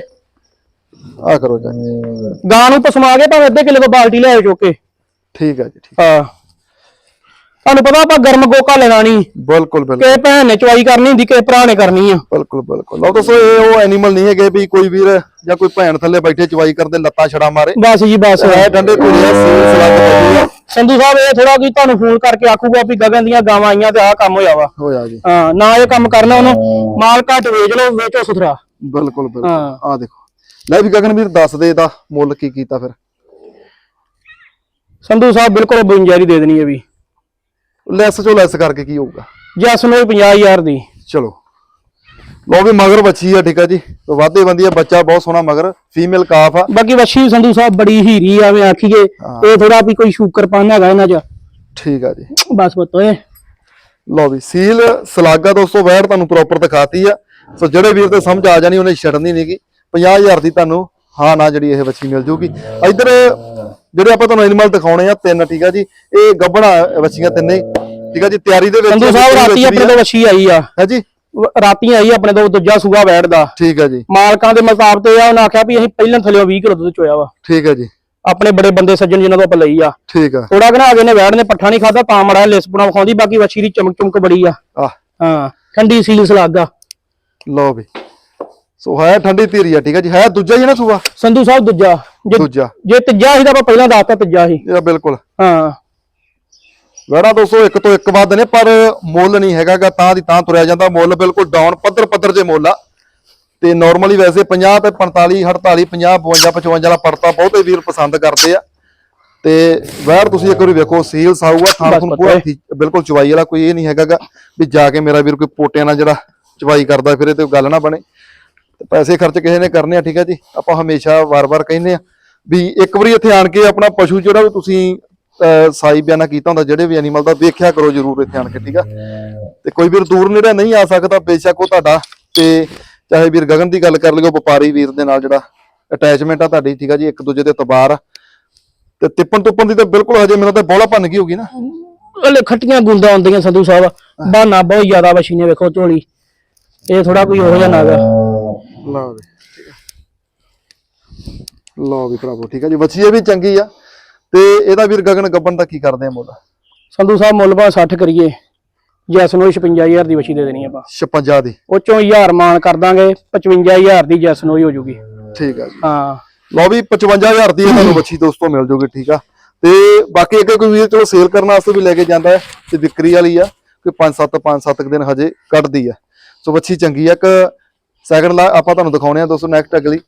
ਆ ਕਰੋ ਜੀ ਗਾਂ ਨੂੰ ਪਸਮਾ ਕੇ ਭਾਵੇਂ ਅੱਧੇ ਕਿਲੋ ਤੋਂ ਬਾਲਟੀ ਲੈ ਆਓ ਚੁੱਕ ਕੇ। ਠੀਕ ਆ ਜੀ ਠੀਕ। ਹਾਂ। ਤੁਹਾਨੂੰ ਪਤਾ ਆਪਾਂ ਗਰਮ ਗੋਕਾ ਲੈਣਾ ਨਹੀਂ ਬਿਲਕੁਲ ਬਿਲਕੁਲ। ਕਿਸੇ ਭੈਣ ਨੇ ਚਵਾਈ ਕਰਨੀ ਹੁੰਦੀ ਕਿਸੇ ਭਰਾ ਨੇ ਕਰਨੀ ਆ। ਬਿਲਕੁਲ ਬਿਲਕੁਲ। ਲਓ ਦੱਸੋ ਇਹ ਉਹ ਐਨੀਮਲ ਨਹੀਂ ਹੈਗੇ ਵੀ ਕੋਈ ਵੀਰ ਜਾਂ ਕੋਈ ਭੈਣ ਥੱਲੇ ਬੈਠੇ ਚਵਾਈ ਕਰਦੇ ਲੱਤਾਂ ਛੜਾ ਮਾਰੇ। ਬਸ ਜੀ ਬਸ। ਇਹ ਡੰਡੇ ਕੋਈ ਆ ਸੀਲ ਸਲੱਗ ਪਈ ਆ। ਸੰਧੂ ਸਾਹਿਬ ਇਹ ਥੋੜਾ ਕੋਈ ਤੁਹਾਨੂੰ ਫੋਨ ਕਰਕੇ ਆਖੂਗਾ ਵੀ ਗਗਨ ਦੀਆਂ ਗਾਵਾਂ ਆਈਆਂ ਤੇ ਆਹ ਕੰਮ ਹੋਇਆ ਵਾ। ਹੋਇਆ ਜੀ। ਹਾਂ ਨਾ ਇਹ ਕੰਮ ਕਰਨਾ ਉਹਨੂੰ। ਮਾਲ ਘੱਟ ਵੇਚ ਲਓ ਵੇਚੋ ਸੁਥਰਾ। ਬਿਲਕੁਲ ਬਿਲਕੁਲ। ਹਾਂ। ਆ ਦੇਖੋ। ਲੈ ਵੀ ਗਗਨਵੀਰ ਦੱਸ ਦੇ ਇਹਦਾ ਮੁੱਲ ਕੀ ਕੀਤਾ ਫਿਰ। ਸੰਧੂ ਸਾਹਿਬ ਬਿਲਕੁਲ 52 ਦੀ ਦੇ ਦੇਣੀ ਹੈ ਵੀ। ਲੈਸ ਚੋਂ ਲੈਸ ਕਰਕੇ ਕੀ ਹੋਊਗਾ? ਜੈਸ ਨੂੰ 50000 ਦੀ। ਚਲੋ। ਲੋ ਵੀ ਮਗਰ ਬੱਚੀ ਆ ਠੀਕ ਆ ਜੀ। ਵਾਧੇ ਬੰਦੀ ਆ ਬੱਚਾ ਬਹੁਤ ਸੋਹਣਾ ਮਗਰ ਫੀਮੇਲ ਕਾਫ ਆ। ਬਾਕੀ ਵੱਛੀ ਸੰਧੂ ਸਾਹਿਬ ਬੜੀ ਹੀਰੀ ਆ ਮੈਂ ਆਖੀਏ ਇਹ ਥੋੜਾ ਵੀ ਕੋਈ ਸ਼ੂਕਰ ਪਾਣ ਹੈਗਾ ਇਹਨਾਂ 'ਚ। ਠੀਕ ਆ ਜੀ। ਬਸ ਬਤ ਓਏ। ਲੋ ਵੀ ਸੀਲ ਸਲਾਗਾ ਦੋਸਤੋ ਵੈੜ ਤੁਹਾਨੂੰ ਪ੍ਰੋਪਰ ਦਿਖਾਤੀ ਆ। ਸੋ ਜਿਹੜੇ ਵੀਰ ਤੇ ਸਮਝ ਆ ਜਾਣੀ ਉਹਨੇ ਛੱਡਣੀ ਨਹੀਂਗੀ 50000 ਦੀ ਤੁਹਾਨੂੰ ਹਾਂ ਨਾ ਜਿਹੜੀ ਇਹ ਬੱਚੀ ਮਿਲ ਜੂਗੀ। ਇੱਧਰ ਜਿਹੜੇ ਆਪਾਂ ਤੁਹਾਨੂੰ ਐਨੀਮਲ ਦਿਖਾਉਣੇ ਆ ਤਿੰਨ ਠੀਕ ਆ ਜੀ। ਇਹ ਗੱਬਣਾ ਬੱਚੀਆਂ ਤਿੰਨੇ। ਠੀਕ ਆ ਜੀ ਤਿਆਰੀ ਦੇ ਵਿੱਚ ਸੰਧੂ ਸਾਹਿਬ ਰਾਤੀ ਆਪਣੇ ਤੋਂ ਵੱਛੀ ਆਈ ਆ। ਹੈ ਜੀ। ਰਾਤੀ ਆਈ ਆਪਣੇ ਤੋਂ ਦੂਜਾ ਸੂਆ ਬੈਠਦਾ ਠੀਕ ਆ ਜੀ। ਮਾਲਕਾਂ ਦੇ ਮੁਤਾਬਕ ਤੇ ਆ ਉਹਨਾਂ ਆਖਿਆ ਵੀ ਅਸੀਂ ਪਹਿਲਾਂ ਥੱਲੇ 20 ਕਿਲੋ ਦੁੱਧ ਚੋਇਆ ਵਾ। ਠੀਕ ਆ ਜੀ। ਆਪਣੇ ਬੜੇ ਬੰਦੇ ਸੱਜਣ ਜਿਨ੍ਹਾਂ ਤੋਂ ਆਪਾਂ ਲਈ ਆ। ਠੀਕ ਆ। ਥੋੜਾ ਘਣਾ ਅਗੇ ਨੇ ਵੈੜ ਨੇ ਪੱਠਾ ਨਹੀਂ ਖਾਦਾ ਤਾਂ ਮੜਾ ਲਿਸਪਣਾ ਵਿਖਾਉਂਦੀ ਬਾਕੀ ਵੱਛੀ ਦੀ ਚਮਕ ਚਮਕ ਬੜੀ ਆ। ਆ ਹਾਂ ਠੰਡੀ ਸੀਲ ਸਲਾਗਾ ਲਓ ਵੀ। ਸੋ ਹੈ ਠੰਡੀ ਧੀਰੀ ਆ ਠੀਕ ਹੈ ਜੀ? ਹੈ ਦੂਜਾ ਹੀ ਨਾ ਸੂਆ? ਸੰਧੂ ਸਾਹਿਬ ਦੂਜਾ। ਜੇ ਦੂਜਾ। ਜੇ ਤੀਜਾ ਸੀ ਤਾਂ ਆਪਾਂ ਪਹਿਲਾਂ ਦੱਸਤਾ ਤੀਜਾ ਸੀ। ਇਹ ਬਿਲਕੁਲ। ਹਾਂ। ਵੜਾ ਦੋਸਤੋ ਇੱਕ ਤੋਂ ਇੱਕ ਵੱਧ ਨੇ ਪਰ ਮੁੱਲ ਨਹੀਂ ਹੈਗਾਗਾ ਤਾਂ ਦੀ ਤਾਂ ਤੁਰਿਆ ਜਾਂਦਾ। ਮੁੱਲ ਬਿਲਕੁਲ ਡਾਊਨ ਪੱਧਰ ਪੱਧਰ ਜੇ ਮੁੱਲ ਆ। ਤੇ ਨਾਰਮਲੀ ਵੈਸੇ 50 ਤੇ 45 48 50 52 55 ਵਾਲਾ ਪਰਤਾ ਬਹੁਤੇ ਵੀਰ ਪਸੰਦ ਕਰਦੇ ਆ। ਤੇ ਵੈਰ ਤੁਸੀਂ ਇੱਕ ਵਾਰੀ ਵੇਖੋ ਸੀਲ ਸਾਊਗਾ ਥਾਂ ਬਸ ਪਤਾ ਪੂਰਾ ਹੈ। ਠੀਕ- ਬਿਲਕੁਲ ਚਵਾਈ ਵਾਲਾ ਕੋਈ ਇਹ ਨਹੀਂ ਹੈਗਾਗਾ ਵੀ ਜਾ ਕੇ ਮੇਰਾ ਵੀਰ ਕੋਈ ਪੋਟਿਆਂ ਨਾਲ ਜਿਹੜਾ ਚਵਾਈ ਕਰਦਾ ਫਿਰੇ ਤੇ ਗੱਲ ਨਾ ਬਣੇ। ਤੇ ਪੈਸੇ ਖਰਚ ਕਿਸੇ ਨੇ ਕਰਨੇ ਆ, ਠੀਕ ਹੈ ਜੀ? ਆਪਾਂ ਹਮੇਸ਼ਾ ਵਾਰ-ਵਾਰ ਕਹਿੰਦੇ ਆ ਵੀ ਇੱਕ ਵਾਰੀ ਇੱਥੇ ਆਣ ਕੇ ਆਪਣਾ ਪਸ਼ੂ ਜਿਹੜਾ ਵੀ ਤੁਸੀਂ ਸਾਈ ਬਿਆਨਾ ਕੀਤਾ ਹੁੰਦਾ, ਜਿਹੜੇ ਵੀ ਐਨੀਮਲ ਦਾ ਵੇਖਿਆ ਕਰੋ ਜਰੂਰ ਇੱਥੇ ਆਣ ਕੇ, ਠੀਕ ਆ? ਤੇ ਕੋਈ ਵੀਰ ਦੂਰ ਨੇੜੇ ਨਹੀਂ ਆ ਸਕਦਾ, ਬੇਸ਼ੱਕ ਉਹ ਤੁਹਾਡਾ ਤੇ ਚਾਹੇ ਵੀਰ ਗਗਨ ਦੀ ਗੱਲ ਕਰ ਲਿਓ, ਵਪਾਰੀ ਵੀਰ ਦੇ ਨਾਲ ਜਿਹੜਾ ਅਟੈਚਮੈਂਟ ਆ ਤੁਹਾਡੀ, ਠੀਕ ਆ ਜੀ? ਇੱਕ ਦੂਜੇ ਦੇ ਤਬਾਰ। ਆ ਤੇ ਤਿੱਪਣ ਤੁੱਪਣ ਦੀ ਤਾਂ ਬਿਲਕੁਲ ਹਜੇ ਮੈਨੂੰ ਤਾਂ ਬੋਲਾ ਭੰਨ ਗਈ ਹੋਗੀ ਨਾ। ਹਲੇ ਖੱਟੀਆਂ ਗੁੰਦਾਂ ਆਉਂਦੀਆਂ ਸੰਧੂ ਸਾਹਿਬ, ਬਹਾਨਾ ਬਹੁਤ ਜ਼ਿਆਦਾ ਵਸ਼ੀ ਨੇ ਵੇਖੋ ਝੋਲੀ। ਇਹ ਥੋੜਾ ਕੋਈ ਉਹੋ ਜਿਹਾ ਨਾ ਲਓ ਵੀ ਠੀਕ ਆ। ਲਓ ਵੀ ਭਰਾਵੋ ਠੀਕ ਆ ਜੀ ਬੱਚੀ ਇਹ ਵੀ ਚੰਗੀ ਆ। ਤੇ ਇਹਦਾ ਵੀਰ ਗਗਨ ਗੱਬਨ ਦਾ ਕੀ ਕਰਦੇ ਆ ਮੁੱਲ? ਸੰਧੂ ਸਾਹਿਬ ਮੁੱਲ ਭਾਵੇਂ 60 ਕਰੀਏ। ਜੈਸ ਨੂੰ 56000 ਦੀ ਵਸ਼ੀ ਦੇ ਦੇਣੀ ਆਪਾਂ। 56 ਦੀ। ਉਹ ਚੋਂ 1000 ਮਾਨ ਕਰ ਦਾਂਗੇ 55000 ਦੀ ਜੈਸ ਨੂੰ ਹੀ ਹੋ ਜੂਗੀ। ਠੀਕ ਆ ਜੀ। ਹਾਂ। ਲਓ ਵੀ 55000 ਦੀ ਤੁਹਾਨੂੰ ਬੱਚੀ ਦੋਸਤੋ ਮਿਲ ਜੂਗੀ ਠੀਕ ਆ। ਤੇ ਬਾਕੀ ਅੱਗੇ ਕੋਈ ਵੀਰ ਚਲੋ ਸੇਲ ਕਰਨ ਵਾਸਤੇ ਵੀ ਲੈ ਕੇ ਜਾਂਦਾ ਤੇ ਵਿਕਰੀ ਵਾਲੀ ਆ ਕੋਈ 5-7 5-7 ਦਿਨ ਹਜੇ ਕੱਢਦੀ ਆ। ਸੋ ਬੱਚੀ ਚੰਗੀ ਆ ਇੱਕ ਸੈਕਿੰਡ ਲਾ ਆਪਾਂ ਤੁਹਾਨੂੰ ਦਿਖਾਉਣੇ ਆ ਦੋਸਤੋ ਨੈਕਸਟ ਅਗਲੀ।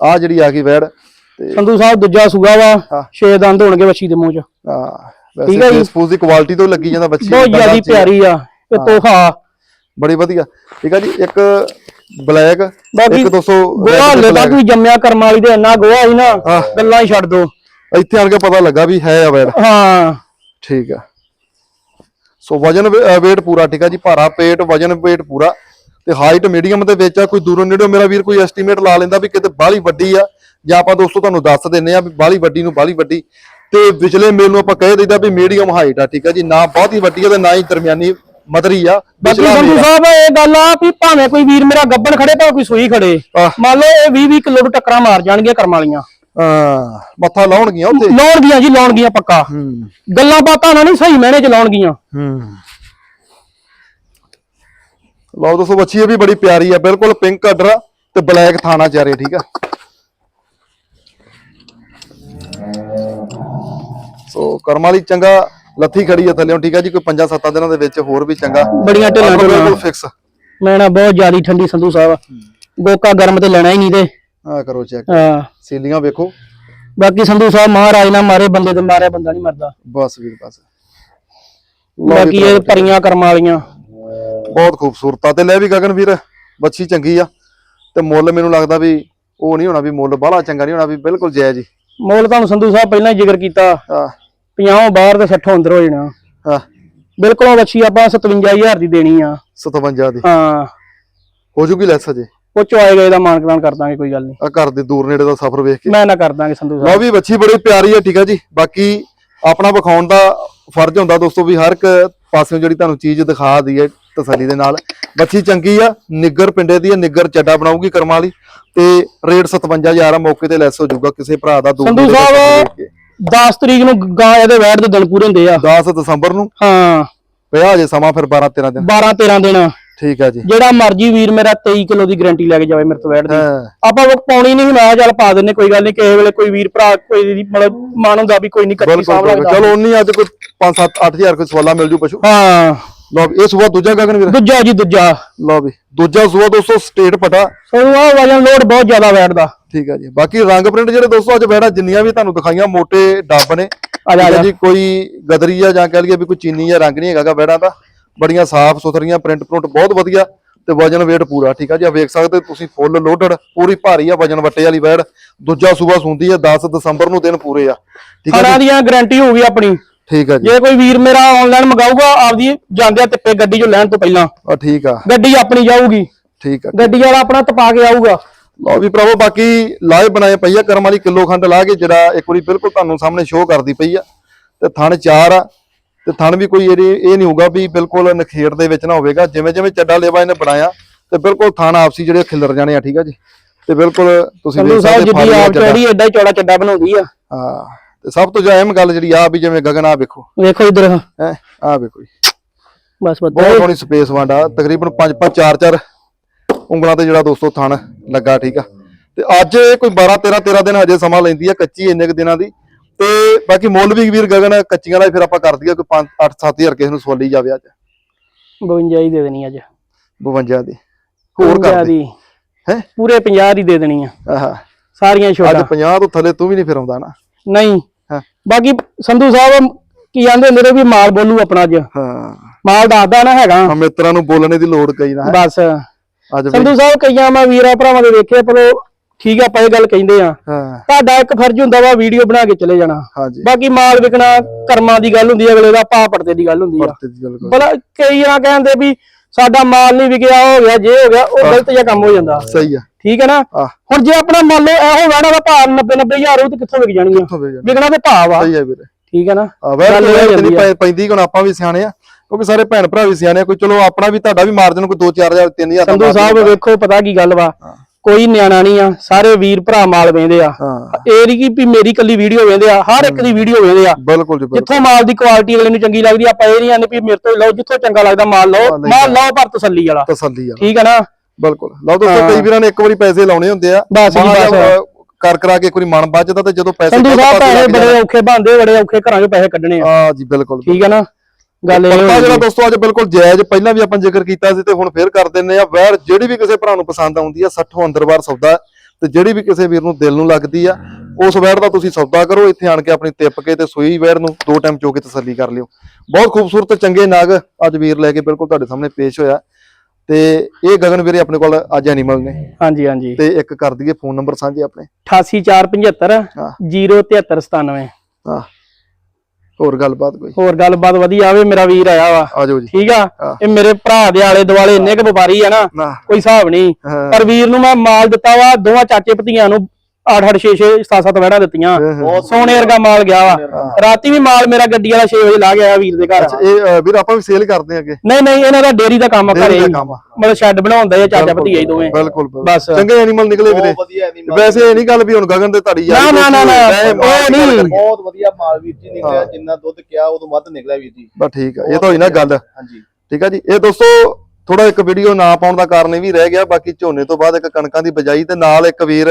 ਆ ਜਿਹੜੀ ਆ ਗਈ ਵੈੜ ਤੇ ਸੰਧੂ ਸਾਹਿਬ ਦੂਜਾ ਸੂਗਾ ਵਾ ਹਾਂ। ਛੇ ਦੰਦ ਹੋਣਗੇ ਵਸ਼ੀ ਦੇ ਮੂੰਹ 'ਚ। ਆ ਠੀਕ ਵੈਸੇ ਜੀ। ਸਪੋਜ਼ ਦੀ ਕੁਆਲਿਟੀ ਤੋਂ ਲੱਗੀ ਜਾਂਦਾ ਬੱਚੀ ਬਹੁਤ ਜ਼ਿਆਦੀ ਪਿਆਰੀ ਆ ਇਹ ਤੋਹਫਾ। ਬੜੀ ਵਧੀਆ। ਠੀਕ ਆ ਜੀ ਇੱਕ ਬਲੈਕ ਇੱਕ 200 ਗੋਹਾ ਹਲੇ ਤੱਕ ਵੀ ਜੰਮਿਆ ਕਰਮ ਵਾਲੀ ਦੇ ਇੰਨਾ ਗੋਹਾ ਸੀ ਨਾ ਹਾਂ। ਗੱਲਾਂ ਹੀ ਛੱਡ ਦੋ। ਇੱਥੇ ਆਣ ਕੇ ਪਤਾ ਲੱਗਾ ਵੀ ਹੈ ਆ ਵੈੜ। ਹਾਂ। ਠੀਕ ਆ। ਸੋ ਵਜਨ weight ਪੂਰਾ ਠੀਕ ਆ ਜੀ ਭਾਰਾ ਪੇਟ ਵਜਨ weight ਪੂਰਾ। ਤੇ ਹਾਈਟ ਮੀਡੀਅਮ ਦੇ ਵਿੱਚ ਆ ਕੋਈ ਦੂਰੋਂ ਨੇੜੋਂ ਮੇਰਾ ਵੀਰ ਕੋਈ ਐਸਟੀਮੇਟ ਲਾ ਲੈਂਦਾ ਵੀ ਕਿਤੇ ਬਾਹਲੀ ਵੱਡੀ ਆ ਜਾਂ ਆਪਾਂ ਦੋਸਤੋ ਤੁਹਾਨੂੰ ਦੱਸ ਦਿੰਨੇ ਆ ਵੀ ਬਾਹਲੀ ਵੱਡੀ ਨੂੰ ਬਾਹਲੀ ਵੱਡੀ। ਤੇ ਵਿਚਲੇ ਮੇਲ ਨੂੰ ਆਪਾਂ ਕਹਿ ਦਈਦਾ ਵੀ ਮੀਡੀਅਮ ਹਾਈਟ ਆ ਠੀਕ ਆ ਜੀ ਨਾ ਬਹੁਤੀ ਵੱਡੀ ਆ ਤੇ ਨਾ ਹੀ ਦਰਮਿਆਨੀ ਮਦਰੀ ਆ ਬਾਕੀ ਸੰਧੂ। ਸਾਹਿਬ ਇਹ ਗੱਲ ਆ ਵੀ ਭਾਵੇਂ ਕੋਈ ਵੀਰ ਮੇਰਾ ਗੱਬਣ ਖੜੇ ਭਾਵੇਂ ਕੋਈ ਸੂਈ ਖੜੇ। ਮੰਨ ਲਓ ਇਹ 20 20 ਕਿਲੋ ਨੂੰ ਟੱਕਰਾਂ ਮਾਰ ਜਾਣਗੀਆਂ ਕਰਮ ਵਾਲੀਆਂ। ਮੱਥਾ ਲਾਉਣਗੀਆਂ ਉੱਥੇ। ਲਾਉਣਗੀਆਂ ਜੀ ਲਾਉਣਗੀਆਂ ਪੱਕਾ। ਗੱਲਾਂ ਬਾਤਾਂ ਨਾਲ ਨਹੀਂ ਸਹੀ ਮਹਿਣੇ ਚ ਲਾਉਣਗੀਆਂ। ਹੂੰ। ਲਓ ਦੋਸਤੋ ਬੱਚੀ ਇਹ ਵੀ ਬੜੀ ਪਿਆਰੀ ਆ। ਬਿਲਕੁਲ ਪਿੰਕ ਕਲਰ ਆ ਤੇ ਬਲੈਕ ਥਾਣਾ ਚਾਰੇ ਠੀਕ ਆ? ਸੋ ਕਰਮ ਵਾਲੀ ਚੰਗਾ ਲੱਥੀ ਖੜੀ ਆ ਥੱਲੇੋਂ ਠੀਕ ਆ ਜੀ? ਕੋਈ 5-7 ਦਿਨਾਂ ਦੇ ਵਿੱਚ ਹੋਰ ਵੀ ਚੰਗਾ ਬੜੀਆਂ ਢਿੱਲਾਂ ਬਿਲਕੁਲ ਫਿਕਸ ਨਾ ਬਹੁਤ ਜ਼ਿਆਦੀ ਠੰਡੀ ਸੰਧੂ ਸਾਹਿਬ ਗੋਕਾ ਗਰਮ ਤੇ ਲੈਣਾ ਹੀ ਨਹੀਂ ਤੇ। ਆ ਕਰੋ ਚੈੱਕ ਹਾਂ। ਸੀਲੀਆਂ ਵੇਖੋ। ਬਾਕੀ ਸੰਧੂ ਸਾਹਿਬ ਮਹਾਰਾਜ ਨਾ ਮਾਰੇ ਬੰਦੇ ਤੇ ਮਾਰਿਆ ਬੰਦਾ ਨਹੀਂ ਮਰਦਾ। ਬਸ ਵੀਰ ਬਸ। ਬਾਕੀ ਇਹ ਪਰੀਆਂ ਕਰਮ ਵਾਲੀਆਂ। ਬਹੁਤ ਖੂਬਸੂਰਤ ਆ ਤੇ ਲੈ ਵੀ ਗਗਨ ਵੀਰ ਬੱਚੀ ਚੰਗੀ ਆ। ਤੇ ਮੁੱਲ ਮੈਨੂੰ ਲੱਗਦਾ ਵੀ ਉਹ ਨਹੀਂ ਹੋਣਾ ਵੀ ਮੁੱਲ ਬਾਹਲਾ ਚੰਗਾ ਨਹੀਂ ਹੋਣਾ ਵੀ ਬਿਲਕੁਲ ਜਾਇਜ਼ ਹੀ। ਮੁੱਲ ਤੁਹਾਨੂੰ ਸੰਧੂ ਸਾਹਿਬ ਪਹਿਲਾਂ ਹੀ ਜ਼ਿਕਰ ਕੀਤਾ। ਆ 50 ਬਾਹਰ ਤੇ 60 ਅੰਦਰ ਹੋ ਜਾਣਾ। ਆ ਬਿਲਕੁਲ ਵੱਛੀ ਆਪਾਂ 57000 ਦੀ ਦੇਣੀ ਆ। 57 ਦੀ। ਹਾਂ। ਹੋ ਜੂਗੀ ਲੈਸ ਅਜੇ ਉਹ ਚ ਆਏ ਗਏ ਦਾ ਮਾਨਕਦਾਨ ਕਰ ਦਾਂਗੇ ਕੋਈ ਗੱਲ ਨਹੀਂ। ਆ ਘਰ ਦੇ ਦੂਰ ਨੇੜੇ ਦਾ ਸਫ਼ਰ ਵੇਖ ਕੇ। ਮੈਂ ਨਾ ਕਰ ਦਾਂਗੇ ਸੰਧੂ ਸਾਹਿਬ। ਵੀ ਬੱਚੀ ਬੜੀ ਪਿਆਰੀ ਆ ਠੀਕ ਆ ਜੀ। ਬਾਕੀ ਆਪਣਾ ਵਿਖਾਉਣ ਦਾ ਫਰਜ਼ ਹੁੰਦਾ ਦੋਸਤੋ ਵੀ ਹਰ ਇੱਕ ਪਾਸਿਓਂ ਜਿਹੜੀ ਤੁਹਾਨੂੰ ਚੀਜ਼ ਦਿਖਾ ਦਈਏ ਤਸੱਲੀ ਦੇ ਨਾਲ। ਬੱਚੀ ਚੰਗੀ ਆ ਨਿੱਗਰ ਪਿੰਡੇ ਦੀ ਆ ਨਿੱਗਰ ਚੱਡਾ ਬਣਾਉਗੀ ਕਰਮਾਂ ਵਾਲੀ। ਤੇ ਰੇਟ 57000 ਆ ਮੌਕੇ ਤੇ ਲੈਸ ਹੋ ਜਾਊਗਾ ਕਿਸੇ ਭਰਾ ਦਾ ਸੰਧੂ ਦਾ ਸਫ਼ਰ ਸਾਹਿਬ ਵੇਖ ਕੇ। 10 ਤਰੀਕ ਨੂੰ ਗਾਂ ਇਹਦੇ ਵੈਟ ਦੇ ਦਿਨ ਪੂਰੇ ਹੁੰਦੇ ਆ। 10 ਦਸੰਬਰ ਨੂੰ? ਹਾਂ। ਪਿਆ ਜੇ ਸਮਾਂ ਫਿਰ 12 13 ਦਿਨ। 12 13 ਦਿਨ। ਠੀਕ ਆ ਜੀ। ਜਿਹੜਾ ਮਰਜ਼ੀ ਵੀਰ ਮੇਰਾ 23 ਕਿਲੋ ਦੀ ਗਾਰੰਟੀ ਲੈ ਕੇ ਜਾਵੇ ਮੇਰੇ ਤੋਂ ਵੈਟ ਦੀ। ਆਪਾਂ ਉਹ ਪਾਉਣੀ ਨਹੀਂ ਮੈਂ ਚੱਲ ਪਾ ਦਿੰਨੇ ਕੋਈ ਗੱਲ ਨਹੀਂ ਕਿਸੇ ਵੇਲੇ ਕੋਈ ਵੀਰ ਭਰਾ ਕੋਈ ਦੀ ਮਤਲਬ ਮਨ ਹੁੰਦਾ ਵੀ ਕੋਈ ਨਹੀਂ ਕੱਚੀ। ਲੱਗਦਾ। ਚਲੋ ਉਨੀ ਅੱਜ ਕੋਈ 5 7 8000 ਕੋਈ ਸਵਾਲਾ ਮਿਲ ਜੂ ਪਸ਼ੂ। ਹਾਂ। ਲਓ ਵੀ ਇਹ ਸੂਆ ਦੂਜਾ ਗਗਨ ਵੀਰ। ਦੂਜਾ ਜੀ ਦੂਜਾ। ਲਓ ਵੀ ਦੂਜਾ ਸੂਆ ਦੋਸਤੋ ਸਟੇਟ ਪਟਾ। ਸੋ ਆ ਵਜਨ ਲੋਡ ਬਹੁਤ ਜ਼ਿਆਦਾ ਵੈਟ ਦਾ। ਠੀਕ ਆ ਜੀ। ਬਾਕੀ ਰੰਗ ਪ੍ਰਿੰਟ ਜਿਹੜੇ ਦੋਸਤੋ ਅੱਜ ਬੈੜਾ ਜਿੰਨੀਆਂ ਵੀ ਤੁਹਾਨੂੰ ਦਿਖਾਈਆਂ ਮੋਟੇ ਡੱਬ ਨੇ। ਆ ਜਾ, ਕੋਈ ਗਦਰੀ ਆ ਜਾਂ ਕਹਿ ਲਈਏ ਵੀ ਕੋਈ ਚੀਨੀ ਜਾਂ ਰੰਗ ਨਹੀਂ ਹੈਗਾਗਾ ਬੈੜਾ ਦਾ। ਬੜੀਆਂ ਸਾਫ਼ ਸੁਥਰੀਆਂ ਪ੍ਰਿੰਟ ਪ੍ਰਿੰਟ ਬਹੁਤ ਵਧੀਆ ਤੇ ਵਜਨ weight ਪੂਰਾ ਠੀਕ ਆ ਜੀ। ਆ ਵੇਖ ਸਕਦੇ ਤੁਸੀਂ ਫੁੱਲ ਲੋਡਡ ਪੂਰੀ ਭਾਰੀ ਆ ਵਜਨ ਵੱਟੇ ਵਾਲੀ ਬੈੜ ਦੂਜਾ ਸੂਆ ਸੁੰਦੀ ਆ 10 ਦਸੰਬਰ ਨੂੰ ਦਿਨ ਪੂਰੇ ਆ। ਠੀਕ ਆ ਦੀਆਂ ਗਾਰੰਟੀ ਹੋਊਗੀ ਆਪਣੀ। ਠੀਕ ਆ ਜੀ। ਜੇ ਕੋਈ ਵੀਰ ਮੇਰਾ ਆਨਲਾਈਨ ਮੰਗਾਊਗਾ ਆਪਦੀ ਜਾਂਦਿਆਂ ਤਿੱਪੇ ਗੱਡੀ ਚੋਂ ਲੈਣ ਤੋਂ ਪਹਿਲਾਂ। ਆ ਠੀਕ ਆ। ਗੱਡੀ ਆਪਣੀ ਜਾਊਗੀ। ਠੀਕ ਆ। ਗੱਡੀ ਵਾਲਾ ਆਪਣਾ ਤਪਾ ਕੇ ਆਊਗਾ। ਲਓ ਵੀ ਭਰਾਵੋ ਬਾਕੀ ਲਾਏ ਬਣਾਏ ਪਈ ਆ ਕਰਮ ਵਾਲੀ ਕਿਲੋ ਖੰਡ ਲਾ ਕੇ ਜਿਹੜਾ ਇੱਕ ਵਾਰੀ ਬਿਲਕੁਲ ਤੁਹਾਨੂੰ ਸਾਹਮਣੇ ਸ਼ੋਅ ਕਰਦੀ ਪਈ ਆ। ਤੇ ਥਣ ਚਾਰ ਆ ਤੇ ਥਣ ਵੀ ਕੋਈ ਇਹ ਨਹੀਂ ਹੋਊਗਾ ਵੀ ਬਿਲਕੁਲ ਨਖੇੜ ਦੇ ਵਿੱਚ ਨਾ ਹੋਵੇਗਾ। ਜਿਵੇਂ ਜਿਵੇਂ ਚੱਡਾ ਲੇਵਾ ਇਹਨੇ ਬਣਾਇਆ ਤੇ ਬਿਲਕੁਲ ਥਣ ਆਪਸੀ ਜਿਹੜੇ ਖਿਲਰ ਜਾਣੇ ਆ ਠੀਕ ਆ ਜੀ। ਤੇ ਬਿਲਕੁਲ ਤੁਸੀਂ ਸਾਹਿਬ ਸਕਦੇ ਜਿੱਦੀ ਫਾਰਮ ਆਪ। ਚੌੜੀ ਹੀ ਚੌੜਾ ਚੱਡਾ ਬਣਾਉਂਦੀ ਆ। ਹਾਂ। ਤੇ ਸਭ ਤੋਂ ਅਹਿਮ ਗੱਲ ਜਿਹੜੀ ਆ ਵੀ ਜਿਵੇਂ ਗਗਨ ਆ ਵੇਖੋ। ਵੇਖੋ ਇਧਰ। ਹੈ? ਆ ਵੇਖੋ ਜੀ। ਬਸ ਬਸ ਬਹੁਤ ਸੋਹਣੀ ਸਪੇਸ ਵਾਂਡਾ ਤਕਰੀਬਨ 5 5 4 4 ਉਂਗਲਾਂ ਤੇ ਜਿਹੜਾ ਦੋਸਤੋ ਥਣ ਲੱਗਾ ਠੀਕ ਆ। ਤੇ ਅੱਜ ਕੋਈ 12 13 13 ਦਿਨ ਹਜੇ ਸਮਾਂ ਲੈਂਦੀ ਆ ਕੱਚੀ ਇੰਨੇ ਕੁ ਦਿਨਾਂ ਦੀ। ਤੇ ਬਾਕੀ ਮੁੱਲ ਵੀ ਵੀਰ ਗਗਨ ਕੱਚੀਆਂ ਦਾ ਹੀ ਫਿਰ ਆਪਾਂ ਕਰ ਦਈਏ ਕੋਈ 5 8 7000 ਕਿਸੇ ਨੂੰ ਸਵਾਲੀ ਜਾਵੇ ਅੱਜ। 52 ਹੀ ਦੇ ਦੇਣੀ ਅੱਜ। 52 ਦੀ। ਹੋਰ 52 ਕਰ ਦੇ। ਹੈ? ਪੂਰੇ 50 ਦੀ ਦੇ ਦੇਣੀ ਆ। ਆਹਾ। ਸਾਰੀਆਂ ਅੱਜ ਛੋਟਾ 50 ਤੋਂ ਥੱਲੇ ਤੂੰ ਵੀ ਨਹੀਂ ਫਿਰ ਆਉਂਦਾ ਨਾ। ਨਹੀਂ। ਹਾਂ ਬਾਕੀ ਸੰਧੂ ਸਾਹਿਬ ਕੀ ਕਹਿੰਦੇ ਹੁੰਦੇ ਨੇ ਵੀ ਮਾਲ ਬੋਲੂ ਆਪਣਾ ਅੱਜ। ਹਾਂ। ਮਾਲ ਦੱਸਦਾ ਨਾ ਹੈਗਾ। ਆ ਮਿੱਤਰਾਂ ਨੂੰ ਬੋਲਣੇ ਦੀ ਲੋੜ ਕਈ ਨਾ। ਹੈ। ਬਸ। ਅੱਜ ਵੀ ਸੰਧੂ ਸਾਹਿਬ ਕਈਆਂ ਮੈਂ ਵੀਰਾਂ ਭਰਾਵਾਂ ਦੇ ਵੇਖਿਆ ਪਰ ਉਹ ਠੀਕ ਆ ਆਪਾਂ ਇਹ ਗੱਲ ਕਹਿੰਦੇ ਆ। ਹਾਂ। ਤੁਹਾਡਾ ਇੱਕ ਫਰਜ਼ ਹੁੰਦਾ ਵਾ ਵੀਡੀਓ ਬਣਾ ਕੇ ਚਲੇ ਜਾਣਾ। ਹਾਂਜੀ। ਬਾਕੀ ਮਾਲ ਵਿਕਣਾ ਕਰਮਾਂ ਦੀ ਗੱਲ ਹੁੰਦੀ ਹੈ ਅਗਲੇ ਦਾ ਭਾਅ ਪੜਤੇ ਦੀ ਗੱਲ ਹੁੰਦੀ ਆ। ਪਰਤੇ ਦੀ ਗੱਲ ਕਰੋ। ਬਲਾ ਕਈ ਨਾ ਕਹਿੰਦੇ ਵੀ ਸਾਡਾ ਮਾਲ ਨਹੀਂ ਵਿਕਿਆ ਹੋ ਗਿਆ ਜੇ ਹੋ ਗਿਆ ਉਹ ਗਲਤ ਜਿਹਾ ਕੰਮ ਹੋ ਜਾਂਦਾ। ਸਹੀ ਆ। ਠੀਕ ਹੈ ਨਾ? ਹੁਣ ਜੇ ਆਪਣਾ ਮੰਨ ਲਓ ਇਹੋ ਵੈਣਾ ਦਾ ਭਾਅ 90 90000 ਉਹ ਤੇ ਕਿੱਥੋਂ ਵਿਕ ਜਾਣਗੀਆਂ? ਕਿੱਥੋਂ ਵੇ ਜਾਣਾ? ਵਿਕਣਾ ਤੇ ਭਾਅ ਵਾ। ਸਹੀ ਆ ਵੀਰੇ। ਠੀਕ ਹੈ ਨਾ? ਵੈਰ ਹੋ ਪੈਂਦੀ ਹੁਣ ਆਪਾਂ ਵੀ ਸਿਆਣੇ ਆ ਕਿਉਂਕਿ ਸਾਰੇ ਭੈਣ ਭਰਾ ਵੀ ਸਿਆਣੇ ਆ ਕੋਈ ਚਲੋ ਆਪਣਾ ਵੀ ਤੁਹਾਡਾ ਵੀ ਮਾਰਜਨ ਕੋਈ 2-4000 3000 ਸੰਧੂ ਸਾਹਿਬ ਵੇਖੋ ਪਤਾ ਕੀ ਗੱਲ ਵਾ? ਕੋਈ ਨਿਆਣਾ ਨਹੀਂ ਆ ਸਾਰੇ ਵੀਰ ਭਰਾ ਮਾਲ ਵੇਂਦੇ ਆ। ਹਾਂ। ਇਹ ਨਹੀਂ ਕਿ ਵੀ ਮੇਰੀ ਕੱਲੀ ਵੀਡੀਓ ਵੇਂਦੇ ਆ ਹਰ ਇੱਕ ਦੀ ਵੀਡੀਓ ਵੇਂਦੇ ਆ। ਬਿਲਕੁਲ ਜੀ ਜਿੱਥੋਂ ਮਾਲ ਦੀ ਕੁਆਲਿਟੀ ਅਗਲੇ ਨੂੰ ਚੰਗੀ ਲੱਗਦੀ ਆ, ਆਪਾਂ ਇਹ ਨਹੀਂ ਆਨੇ ਵੀ ਮੇਰੇ ਤੋਂ ਲਓ ਜਿੱਥੋਂ ਚੰਗਾ ਲੱਗਦਾ ਮਾਲ ਲਓ ਮਾਲ ਲਓ ਪਰ ਤਸੱਲੀ ਵਾਲਾ। ਤਸੱਲੀ ਆ ਠੀਕ ਹੈ ਨਾ? ਬਿਲਕੁਲ। ਲਓ ਦੋਸਤੋ ਕਈ ਵੀਰਾਂ ਨੇ ਇੱਕ ਵਾਰੀ ਪੈਸੇ ਲਾਉਣੇ ਹੁੰਦੇ ਆ। ਬਸ ਜੀ, ਬਸ। ਕਰ ਕਰਾ ਕੇ ਵਾਰੀ ਮਨ ਬਚਦਾ ਤੇ ਜਦੋਂ ਪੈਸੇ ਸੰਧੂ ਸਾਹਿਬ ਪਾਸੇ ਬੜੇ ਔਖੇ ਬਣਦੇ ਬੜੇ ਔਖੇ ਘਰਾਂ 'ਚ ਪੈਸੇ ਕੱਢਣੇ ਆ। ਆ ਜੀ ਬਿਲਕੁਲ। ਠੀਕ ਹੈ ਨਾ? ਗੱਲ ਇਹ ਹੋਈ ਜਿਹੜਾ। ਦੋਸਤੋ ਅੱਜ ਬਿਲਕੁਲ ਜਾਇਜ਼ ਪਹਿਲਾਂ ਵੀ ਆਪਾਂ ਜ਼ਿਕਰ ਕੀਤਾ ਸੀ ਤੇ ਹੁਣ ਫੇਰ ਕਰ ਦਿੰਨੇ ਆ ਵੈਰ ਜਿਹੜੀ ਵੀ ਕਿਸੇ ਭਰਾ ਨੂੰ ਪਸੰਦ ਆਉਂਦੀ ਆ 60 ਅੰਦਰਵਾਰ ਸੌਦਾ। ਹੈ, ਤੇ ਜਿਹੜੀ ਵੀ ਕਿਸੇ ਵੀਰ ਨੂੰ ਦਿਲ ਨੂੰ ਲੱਗਦੀ ਆ ਉਸ ਵੈਰ ਦਾ ਤੁਸੀਂ ਸੌਦਾ ਕਰੋ ਇੱਥੇ ਆਣ ਕੇ ਆਪਣੀ ਤਿੱਪ ਕੇ ਤੇ ਸੂਈ ਵੈਰ ਨੂੰ ਦੋ ਟਾਈਮ ਚੋ ਕੇ ਤਸੱਲੀ ਕਰ ਲਿਓ। ਬਹੁਤ ਖੂਬਸੂਰਤ ਚੰਗੇ ਨਗ ਅੱਜ ਵੀਰ ਲੈ ਕੇ ਬਿਲਕੁਲ ਤੁਹਾਡੇ ਸਾਹਮਣੇ ਪੇਸ਼ ਹੋਇਆ। ਤੇ ਇਹ ਗਗਨ ਵੀਰੇ ਆਪਣੇ ਕੋਲ ਅੱਜ ਐਨੀਮਲ ਨੇ। ਹਾਂਜੀ ਹਾਂਜੀ। ਤੇ ਇੱਕ ਕਰ ਦਈਏ ਫੋਨ ਨੰਬਰ ਸਾਂਝੇ ਆਪਣੇ। 88475 ਹਾਂ। 07397 ਹਾਂ। ਹੋਰ ਗੱਲਬਾਤ ਕੋਈ? ਹੋਰ ਗੱਲਬਾਤ ਵਧੀਆ ਆਵੇ ਮੇਰਾ ਵੀਰ ਆਇਆ ਵਾ। ਆ ਜਾਓ ਜੀ। ਠੀਕ ਆ। ਇਹ ਮੇਰੇ ਭਰਾ ਦੇ ਆਲੇ ਦੁਆਲੇ ਇੰਨੇ ਕੁ ਵਪਾਰੀ ਆ ਨਾ ਕੋਈ ਹਿਸਾਬ ਨਹੀਂ। ਪਰ ਵੀਰ ਨੂੰ ਮੈਂ ਮਾਲ ਦਿੱਤਾ ਵਾ ਦੋਵਾਂ ਚਾਚੇ ਭਤੀਆਂ ਨੂੰ 8 8 6 6 7 7 ਵੜਾ ਦਿੱਤੀਆਂ ਹਾਂ। ਸੋਨੇ ਵਰਗਾ ਮਾਲ ਗਿਆ ਵਾ। ਰਾਤੀ ਵੀ ਮਾਲ ਮੇਰਾ ਗੱਡੀ ਵਾਲਾ 6 ਵਜੇ ਲਾ ਗਿਆ ਵੀਰ ਦੇ ਘਰ। ਅੱਛਾ ਇਹ ਵੀਰ ਆਪਾਂ ਵੀ ਸੇਲ ਕਰਦੇ ਅੱਗੇ ਨਹੀਂ ਨਹੀਂ ਇਹਨਾਂ ਦਾ ਡੇਰੀ ਦਾ ਕੰਮ ਘਰੇ। ਹੀ। ਮਤਲਬ ਸ਼ੈੱਡ ਬਣਾਉਂਦੇ ਆ ਚਾਚਾ ਭਤੀਆ ਹੀ ਦੋਵੇਂ। ਬਿਲਕੁਲ। ਬਸ। ਚੰਗੇ ਐਨੀਮਲ ਨਿਕਲੇ ਵੀਰੇ। ਬਹੁਤ ਵਧੀਆ ਨਹੀਂ ਵੈਸੇ ਇਹ ਨਹੀਂ ਗੱਲ ਵੀ ਹੁਣ ਗਗਨ ਦੇ ਧੜੀ ਨਾ, ਨਾ, ਨਾ, ਨਾ, ਉਹ ਨਹੀਂ। ਬਹੁਤ ਵਧੀਆ ਮਾਲ ਵੀਰ ਜੀ ਨਿਕਲਿਆ। ਜਿੰਨਾ ਦੁੱਧ ਕਿਹਾ ਉਦੋਂ ਵੱਧ ਨਿਕਲਿਆ ਵੀਰ ਜੀ। ਬਸ ਠੀਕ ਆ। ਇਹ ਤਾਂ ਹੋਈ ਨਾ ਗੱਲ। ਹਾਂਜੀ। ਠੀਕ ਆ ਜੀ। ਇਹ ਦੋਸਤੋ ਥੋੜਾ ਇੱਕ ਵੀਡੀਓ ਨਾ ਪਾਉਣ ਦਾ ਕਾਰਨ ਇਹ ਵੀ ਰਹਿ ਗਿਆ। ਬਾਕੀ ਝੋਨੇ ਤੋਂ ਬਾਅਦ ਇੱਕ ਕਣਕਾਂ ਦੀ ਬਜਾਈ ਤੇ ਨਾਲ ਇੱਕ ਵੀਰ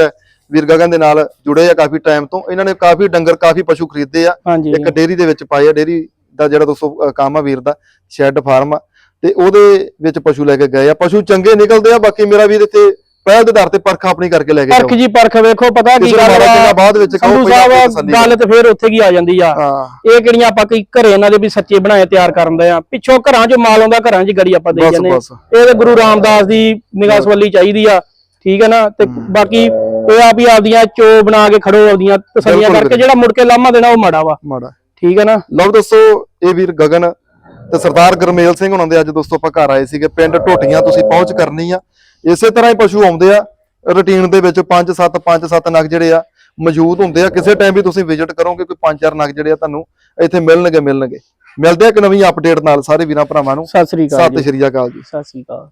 ਵੀਰ ਗਗਨ ਦੇ ਨਾਲ ਜੁੜੇ ਆ ਕਾਫੀ ਟਾਈਮ ਤੋਂ। ਇਹਨਾਂ ਨੇ ਕਾਫੀ ਡੰਗਰ ਕਾਫੀ ਪਸ਼ੂ ਖਰੀਦੇ ਆ। ਹਾਂਜੀ। ਇੱਕ ਡੇਰੀ ਦੇ ਵਿੱਚ ਪਾਏ ਆ ਡੇਰੀ ਦਾ ਜਿਹੜਾ ਦੋਸਤੋ ਕੰਮ ਆ ਵੀਰ ਦਾ ਸ਼ੈੱਡ ਫਾਰਮ ਆ। ਤੇ ਉਹਦੇ ਵਿੱਚ ਪਸ਼ੂ ਲੈ ਕੇ ਗਏ ਆ। ਪਸ਼ੂ ਚੰਗੇ ਨਿਕਲਦੇ ਆ ਬਾਕੀ ਮੇਰਾ ਵੀਰ ਇੱਥੇ ਪਹਿਲ ਦੇ ਆਧਾਰ ਤੇ ਪਰਖ ਆਪਣੀ ਕਰਕੇ ਲੈ ਕੇ ਪਰਖ ਜਾਓ ਜੀ ਪਰਖ ਵੇਖੋ ਪਤਾ ਕੀ ਕਿਸੇ ਨੂੰ ਗੱਲ ਮਾੜਾ ਚੰਗਾ ਆ ਬਾਅਦ ਵਿੱਚ ਕਹੋ ਸੰਧੂ ਪਹਿਲਾਂ ਆਪਣੀ ਸਾਹਿਬ ਤਸੱਲੀ ਗੱਲ ਤੇ ਫੇਰ ਉੱਥੇ ਕੀ ਆ ਜਾਂਦੀ ਆ। ਹਾਂ। ਇਹ ਕਿਹੜੀਆਂ ਆਪਾਂ ਕਈ ਘਰੇ ਇਹਨਾਂ ਦੇ ਵੀ ਸੱਚੇ ਬਣਾਏ ਤਿਆਰ ਕਰਨ ਦੇ ਆ। ਪਿੱਛੋਂ ਘਰਾਂ 'ਚ ਮਾਲ ਆਉਂਦਾ ਘਰਾਂ 'ਚ ਗੜੀ ਆਪਾਂ ਦੇ ਬਸ, ਜਾਂਦੇ ਆ। ਬਸ। ਇਹ ਤੇ ਗੁਰੂ ਰਾਮਦਾਸ ਦੀ ਨਿਗਾਹ ਸਵੱਲੀ ਚਾਹੀਦੀ ਆ। ਠੀਕ ਹੈ ਨਾ? ਤੇ ਬਾਕੀ ਇਹ ਆ ਵੀ ਆਪਦੀਆਂ ਚੋ ਬਣਾ ਕੇ ਖੜੋ ਆਪਦੀਆਂ ਤਸੱਲੀਆਂ ਬਿਲਕੁਲ ਕਰਕੇ। ਜਿਹੜਾ ਮੁੜ ਕੇ ਲਾਮਾ ਦੇਣਾ ਉਹ ਮਾੜਾ ਵਾ। ਮਾੜਾ। ਠੀਕ ਹੈ ਨਾ? ਲਓ ਦੱਸੋ ਇਹ ਵੀਰ ਗਗਨ ਤੇ ਸਰਦਾਰ ਗਰਮੇਲ ਸਿੰਘ ਹੁਣਾਂ ਦੇ ਅੱਜ ਦੋਸਤੋ ਆਪਾਂ ਘਰ ਆਏ ਸੀਗੇ। ਪਿੰਡ ਢੋਟੀਆਂ ਤੁਸੀਂ ਪਹੁੰਚ ਕਰਨੀ ਆ। ਇਸੇ ਤਰ੍ਹਾਂ ਹੀ ਪਸ਼ੂ ਆਉਂਦੇ ਆ। ਰੁਟੀਨ ਦੇ ਵਿੱਚ 5 7 5 7 ਨਗ ਜਿਹੜੇ ਆ ਮੌਜੂਦ ਹੁੰਦੇ ਆ। ਕਿਸੇ ਟਾਈਮ ਵੀ ਤੁਸੀਂ ਵਿਜ਼ਿਟ ਕਰੋਗੇ ਕੋਈ 5 4 ਨਗ ਜਿਹੜੇ ਆ ਤੁਹਾਨੂੰ ਇੱਥੇ ਮਿਲਣਗੇ ਮਿਲਣਗੇ। ਮਿਲਦੇ ਆ ਇੱਕ ਨਵੀਂ ਅਪਡੇਟ ਨਾਲ ਸਾਰੇ ਵੀਰਾਂ ਭਰਾਵਾਂ ਨੂੰ। ਸਤਿ ਸ੍ਰੀ ਅਕਾਲ ਸਤਿ ਜੀ। ਸ਼੍ਰੀ ਅਕਾਲ ਜੀ। ਸਤਿ ਸ੍ਰੀ ਅਕਾਲ।